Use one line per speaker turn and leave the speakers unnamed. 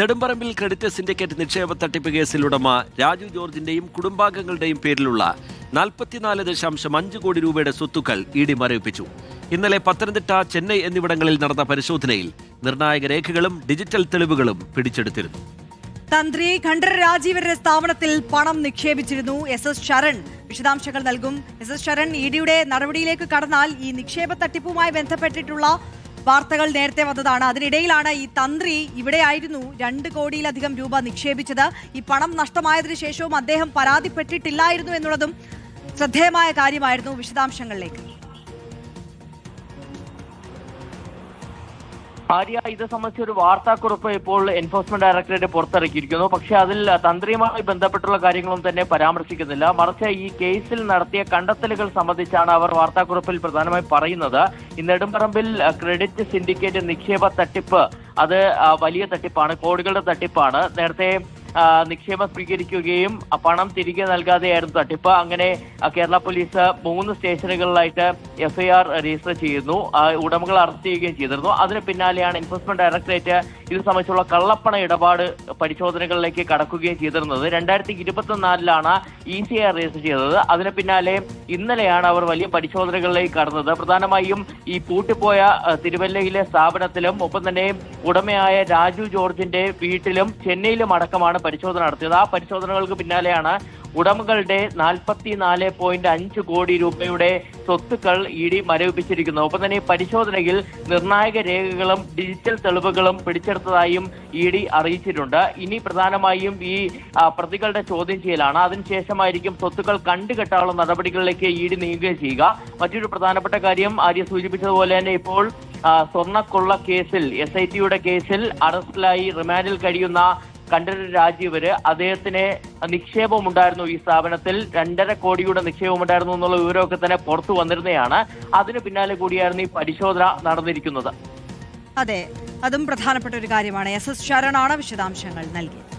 Nedumparambil credit syndicate നിക്ഷേപ തട്ടിപ്പ് കേസിൽ ഉടമ രാജു ജോർജിന്റെയും കുടുംബാംഗങ്ങളുടെയും പേരിലുള്ള നാൽപ്പത്തിനാല് ദശാംശം അഞ്ച് കോടി രൂപയുടെ സ്വത്തുക്കൾ ഇ ഡി മരവിപ്പിച്ചു. ഇന്നലെ പത്തനംതിട്ട ചെന്നൈ എന്നിവിടങ്ങളിൽ നടന്ന പരിശോധനയിൽ നിർണായക രേഖകളും ഡിജിറ്റൽ തെളിവുകളും പിടിച്ചെടുത്തിരുന്നു.
തന്ത്രി ഖണ്ഡർ രാജീവരുടെ സ്ഥാപനത്തിൽ പണം നിക്ഷേപിച്ചിരുന്നു എസ് എസ് ശരൺ. വിശദാംശങ്ങൾ നൽകും. എസ് എസ് ശരൺ ഇ ഡിയുടെ നടപടിയിലേക്ക് കടന്നാൽ ഈ നിക്ഷേപ തട്ടിപ്പുമായി ബന്ധപ്പെട്ടിട്ടുള്ള വാർത്തകൾ നേരത്തെ വന്നതാണ്. അതിനിടയിലാണ് ഈ തന്ത്രി ഇവിടെയായിരുന്നു രണ്ട് കോടിയിലധികം രൂപ നിക്ഷേപിച്ചത്. ഈ പണം നഷ്ടമായതിനു ശേഷവും അദ്ദേഹം പരാതിപ്പെട്ടിട്ടില്ലായിരുന്നു എന്നുള്ളതും ശ്രദ്ധേയമായ കാര്യമായിരുന്നു വിശദാംശങ്ങളിലേക്ക്.
ആര്യ ഇത് സംബന്ധിച്ച ഒരു വാർത്താക്കുറിപ്പ് ഇപ്പോൾ എൻഫോഴ്സ്മെന്റ് ഡയറക്ടറേറ്റ് പുറത്തിറക്കിയിരിക്കുന്നു. പക്ഷേ അതിൽ തന്ത്രിയുമായി ബന്ധപ്പെട്ടുള്ള കാര്യങ്ങളും തന്നെ പരാമർശിക്കുന്നില്ല. മറിച്ച് ഈ കേസിൽ നടത്തിയ കണ്ടെത്തലുകൾ സംബന്ധിച്ചാണ് അവർ വാർത്താക്കുറിപ്പിൽ പ്രധാനമായി പറയുന്നത്. ഈ നെടുമ്പറമ്പിൽ ക്രെഡിറ്റ് സിൻഡിക്കേറ്റ് നിക്ഷേപ തട്ടിപ്പ് അത് വലിയ തട്ടിപ്പാണ് കോടികളുടെ തട്ടിപ്പാണ്. നേരത്തെ നിക്ഷേപം സ്വീകരിക്കുകയും പണം തിരികെ നൽകാതെയായിരുന്നു തട്ടിപ്പ്. അങ്ങനെ കേരള പോലീസ് മൂന്ന് സ്റ്റേഷനുകളിലായിട്ട് എഫ്ഐആർ രജിസ്റ്റർ ചെയ്യുന്നു. ഉടമകൾ അറസ്റ്റ് ചെയ്യുകയും ചെയ്തിരുന്നു. അതിന് പിന്നാലെയാണ് എൻഫോഴ്സ്മെന്റ് ഡയറക്ടറേറ്റ് ഇത് സംബന്ധിച്ചുള്ള കള്ളപ്പണ ഇടപാട് പരിശോധനകളിലേക്ക് കടക്കുകയും ചെയ്തിരുന്നത്. രണ്ടായിരത്തി ഇരുപത്തിനാലിലാണ് ഇ സി ആർ രജിസ്റ്റർ ചെയ്തത്. അതിന് പിന്നാലെ ഇന്നലെയാണ് അവർ വലിയ പരിശോധനകളിലേക്ക് കടന്നത്. പ്രധാനമായും ഈ പൂട്ടിപ്പോയ തിരുവല്ലയിലെ സ്ഥാപനത്തിലും ഒപ്പം തന്നെ ഉടമയായ രാജു ജോർജിന്റെ വീട്ടിലും ചെന്നൈയിലും അടക്കമാണ് പരിശോധന നടത്തിയത്. ആ പരിശോധനകൾക്ക് പിന്നാലെയാണ് ഉടമകളുടെ നാൽപ്പത്തിനാല് പോയിന്റ് അഞ്ച് കോടി രൂപയുടെ സ്വത്തുക്കൾ ഇ ഡി മരവിപ്പിച്ചിരിക്കുന്നു. ഒപ്പം തന്നെ പരിശോധനയിൽ നിർണായക രേഖകളും ഡിജിറ്റൽ തെളിവുകളും പിടിച്ചെടുത്തതായും ഇ ഡി അറിയിച്ചിട്ടുണ്ട്. ഇനി പ്രധാനമായും ഈ പ്രതികളുടെ ചോദ്യം ചെയ്യലാണ്. അതിനുശേഷമായിരിക്കും സ്വത്തുക്കൾ കണ്ടുകെട്ടാനുള്ള നടപടികളിലേക്ക് ഇ ഡി നീങ്ങുകയും ചെയ്യുക. മറ്റൊരു പ്രധാനപ്പെട്ട കാര്യം ആര്യ സൂചിപ്പിച്ചതുപോലെ തന്നെ ഇപ്പോൾ സ്വർണക്കൊള്ള കേസിൽ എസ് ഐ ടിയുടെ കേസിൽ അറസ്റ്റിലായി റിമാൻഡിൽ കഴിയുന്ന കണ്ഠരര് രാജീവര് അദ്ദേഹത്തിന് നിക്ഷേപം ഉണ്ടായിരുന്നു ഈ സ്ഥാപനത്തിൽ. രണ്ടര കോടിയുടെ നിക്ഷേപം ഉണ്ടായിരുന്നു എന്നുള്ള വിവരമൊക്കെ തന്നെ പുറത്തു വന്നിരുന്നതാണ്. അതിന് പിന്നാലെ കൂടിയായിരുന്നു ഈ പരിശോധന നടന്നിരിക്കുന്നത്.
അതെ അതും പ്രധാനപ്പെട്ട ഒരു കാര്യമാണ്. എസ് എസ് ശരണാണ് വിശദാംശങ്ങൾ നൽകിയത്.